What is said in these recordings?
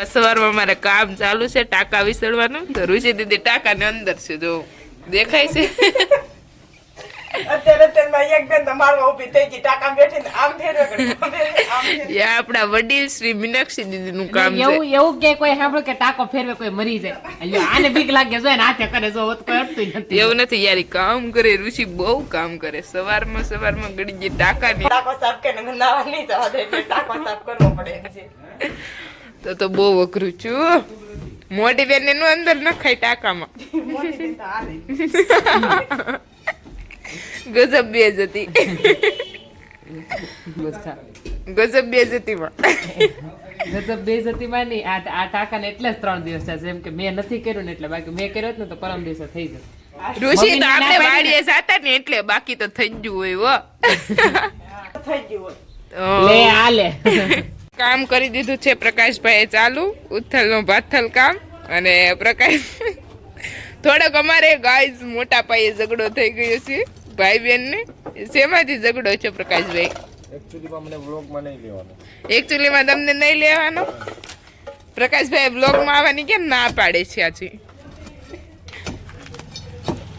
સવારમાં મારે કામ ચાલુ છે ટાંકા વિસળવાનું તો રુચિ દીદી ટાંકા ને અંદર છે જો દેખાય છે. આપણા વડીલ શ્રી મીનાક્ષી દીદી નું કામ એવું એવું કે કોઈ સાંભળ્યું કે ટાંકો ફેરવે કોઈ મરી જાય. આને બીક લાગે જો હાથે કરે જો હોત કોઈ અડતું નથી. એવું નથી યાર કામ કરે ઋષિ બહુ કામ કરે. સવારમાં સવારમાં ગડી જે ટાંકા ની ટાંકો સાફ કે નાવા નહીં જવા દે ટાકો સાફ કરવો પડે છે. તો તો બહુ અઘરું છું મોટી બેન એનું અંદર નખાય ટાંકામાં. ગજબ બે જતી. ગજબ બે જતી ગજબ બે જતી માં નહીં આ આ ટાંકાને એટલે જ ત્રણ દિવસ છે. જેમ કે મેં નથી કર્યું ને એટલે બાકી મેં કર્યો ને તો પરમ દિવસે થઈ જાય ઋષિ તો આપણે વાડીએ સાતા ને એટલે બાકી તો થઈ ગયું હોય હો. થઈ ગયું હોય. તો લે આલે કામ કરી દીધું છે પ્રકાશભાઈએ ચાલુ ઉથલનું ભાથલ કામ અને પ્રકાશ થોડોક અમારે ગાય મોટા પાયે ઝઘડો થઈ ગયો છે ભાઈ બેન ને શેમાંથી ઝઘડો છે પ્રકાશભાઈ? એકચ્યુઅલીમાં તમને નહીં લેવાનો? પ્રકાશભાઈ બ્લોગમાં આવવાની કેમ ના પાડે છે આજે?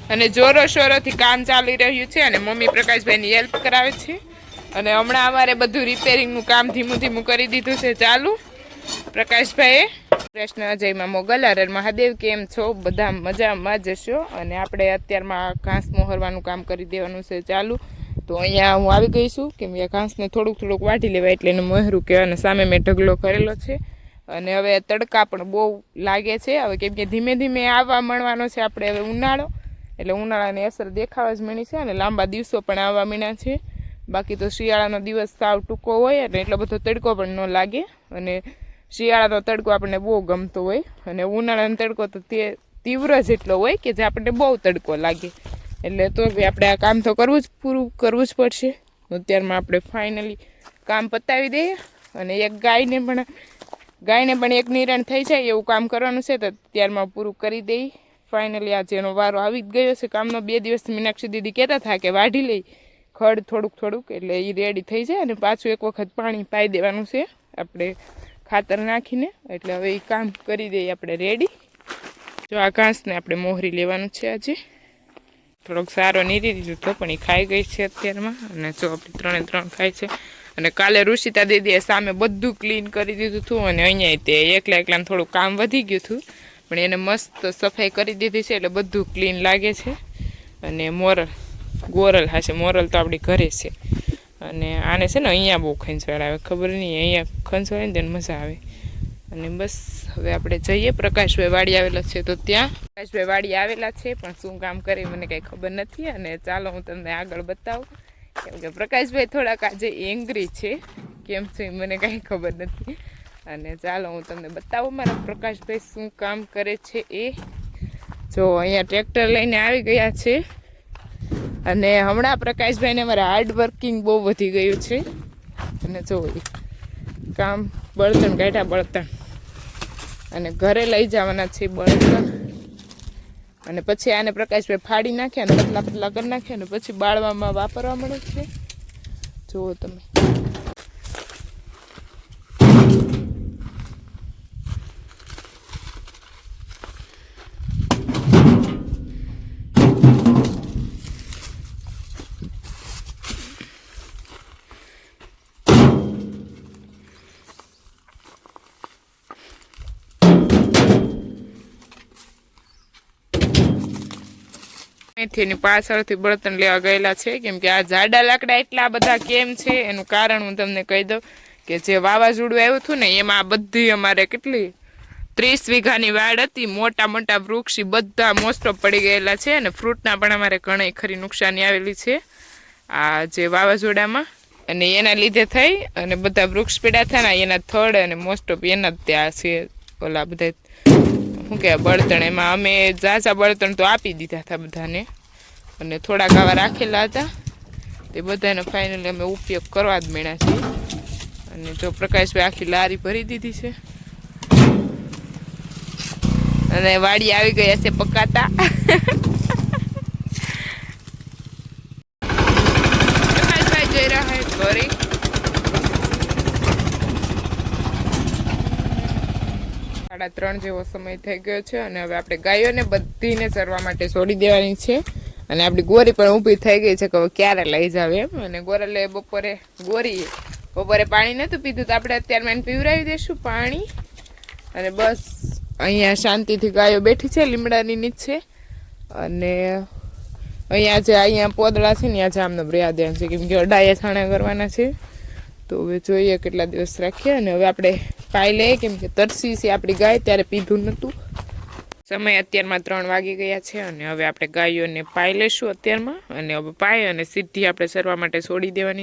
અને જોરો શોરોથી કામ ચાલી રહ્યું છે અને મમ્મી પ્રકાશભાઈની હેલ્પ કરાવે છે. અને હમણાં અમારે બધું રિપેરિંગનું કામ ધીમું ધીમું કરી દીધું છે. ચાલુ? પ્રકાશભાઈએ? કૃષ્ણ અજયમાં મોગલ હરે મહાદેવ, કેમ છો? બધા મજામાં જશો અને આપણે અત્યારમાં ઘાસ મોહરવાનું કામ કરી દેવાનું છે ચાલુ. તો અહીંયા હું આવી ગઈ છું કેમ કે ઘાસને થોડુંક થોડુંક વાટી લેવાય એટલે એને મોહરું કહેવાય અને સામે મેં ઢગલો કરેલો છે. અને હવે તડકા પણ બહુ લાગે છે. હવે કેમ કે ધીમે ધીમે આવવા મળવાનો છે. આપણે હવે ઉનાળો. એટલે ઉનાળાની અસર દેખાવા જ મળી છે અને લાંબા દિવસો પણ આવવા મીણા છે. બાકી તો શિયાળાનો દિવસ સાવ ટૂંકો હોય અને એટલો બધો તડકો પણ ન લાગે. અને શિયાળાનો તડકો આપણને બહુ ગમતો હોય. અને ઉનાળાનો તડકો તો તે તીવ્ર જેટલો હોય કે જે આપણને બહુ તડકો લાગે. એટલે તો બી આપણે આ કામ તો કરવું જ પૂરું કરવું જ પડશે. અત્યારમાં આપણે ફાઇનલી કામ પતાવી દઈએ. અને એક ગાયને પણ ગાયને પણ એક નિરણ થઈ જાય એવું કામ કરવાનું છે તો ત્યારમાં પૂરું કરી દઈ ફાઇનલી આજે એનો વારો આવી જ ગયો છે. કામનો બે દિવસ મીનાક્ષી દીદી કહેતા હતા કે વાઢી લઈ. ખડ થોડુંક થોડુંક એટલે એ રેડી થઈ જાય અને પાછું એક વખત પાણી પાઈ દેવાનું છે આપણે ખાતર નાખીને. એટલે હવે એ કામ કરી દઈએ આપણે રેડી જો આ ઘાસને આપણે મોહરી લેવાનું છે આજે. થોડોક સારો નીરી દીધું તો પણ એ ખાઈ ગઈ છે અત્યારમાં. અને જો આપણે ત્રણે ત્રણ ખાય છે. અને કાલે ઋષિતા દીદીએ સામે બધું ક્લીન કરી દીધું હતું અને અહીંયા તે એકલા એકલાને થોડું કામ વધી ગયું હતું. પણ એને મસ્ત સફાઈ કરી દીધી છે એટલે બધું ક્લીન લાગે છે. અને મોરલ ગોરલ હા મોરલ તો આપણી ઘરે છે. અને આને છે ને અહીંયા બહુ ખંચવાડ આવે, ખબર નહીં, અહીંયા ખંચવાડે ને તેને મજા આવે. અને બસ, હવે આપણે જઈએ, પ્રકાશભાઈ વાડી આવેલા છે તો ત્યાં. પ્રકાશભાઈ વાડી આવેલા છે, પણ શું કામ કરે મને કાંઈ ખબર નથી. અને ચાલો હું તમને આગળ બતાવું. કેમ કે પ્રકાશભાઈ થોડાક આજે એંગ્રી છે, કેમ છે મને કાંઈ ખબર નથી. અને ચાલો હું તમને બતાવું મારા પ્રકાશભાઈ શું કામ કરે છે એ. જો અહીંયા ટ્રેક્ટર લઈને આવી ગયા છે. અને હમણાં પ્રકાશભાઈને મારે હાર્ડ વર્કિંગ બહુ વધી ગયું છે. અને જો કામ બળતણ કાઢ્યા બળતણ. અને ઘરે લઈ જવાના છે બળતણ. અને પછી આને પ્રકાશભાઈ ફાડી નાખ્યા અને પતલા પતલા કરી નાખ્યા અને પછી બાળવામાં વાપરવા મળે છે. જુઓ તમે. મેથીની પાછળથી બળતણ લેવા ગયેલા છે. કેમ કે આ જાડા લાકડા એટલા બધા કેમ છે? એનું કારણ હું તમને કહી દઉં કે જે વાવાઝોડું આવ્યું હતું ને, એમાં આ બધી અમારે કેટલી ત્રીસ વીઘાની વાડ હતી. મોટા મોટા વૃક્ષ બધા મોસ્ટ પડી ગયેલા છે અને ફ્રૂટના પણ અમારે ઘણી ખરી નુકસાની આવેલી છે આ જે વાવાઝોડામાં. અને એના લીધે થઈ અને બધા વૃક્ષ પીડા થયા એના થડ અને મોસ્ટ ઓફ એના જ ત્યાં છે ઓલા બધા. કહેવાય બળતણ, એમાં અમે ઝાઝા બળતણ તો આપી દીધા હતા બધાને. અને થોડાક આવા રાખેલા હતા. તે બધાને ફાઇનલી અમે ઉપયોગ કરવા જ મળ્યા છીએ. અને જો પ્રકાશભાઈ આખી લારી ભરી દીધી છે. અને વાડી આવી ગયા છે પકાતા પ્રકાશભાઈ જઈ રહ્યા હે ઘરે સાડા ત્રણ જેવો સમય થઈ ગયો છે અને હવે આપણે ગાયોને બધીને ચરવા માટે છોડી દેવાની છે. અને આપણી ગોરી પણ ઊભી થઈ ગઈ છે કે હવે ક્યારે લઈ જાવ એમ. અને ગોરલે બપોરે ગોરીએ બપોરે પાણી નહોતું પીધું તો આપણે અત્યારમાં એને પીવરાવી દઈશું પાણી. અને બસ અહીંયા શાંતિથી ગાયો બેઠી છે, લીમડાની નીચે. અને અહીંયા જે અહીંયા પોદળા છે ને, ત્યાં જામનો બ્રિયાદ્યાન છે. કેમ કે અડાયા છાણા કરવાના છે. તો હવે જોઈએ કેટલા દિવસ રાખીએ અને હવે આપણે પાઈ લઈએ કેમ કે તરસી છે આપણી ગાય, ત્યારે પીધું નહોતું. સમય અત્યારમાં ત્રણ વાગી ગયા છે અને હવે આપણે ગાયોને પાઈ લઈશું અત્યારમાં અને હવે પાઈ અને સીધી આપણે સરવા માટે છોડી દેવાની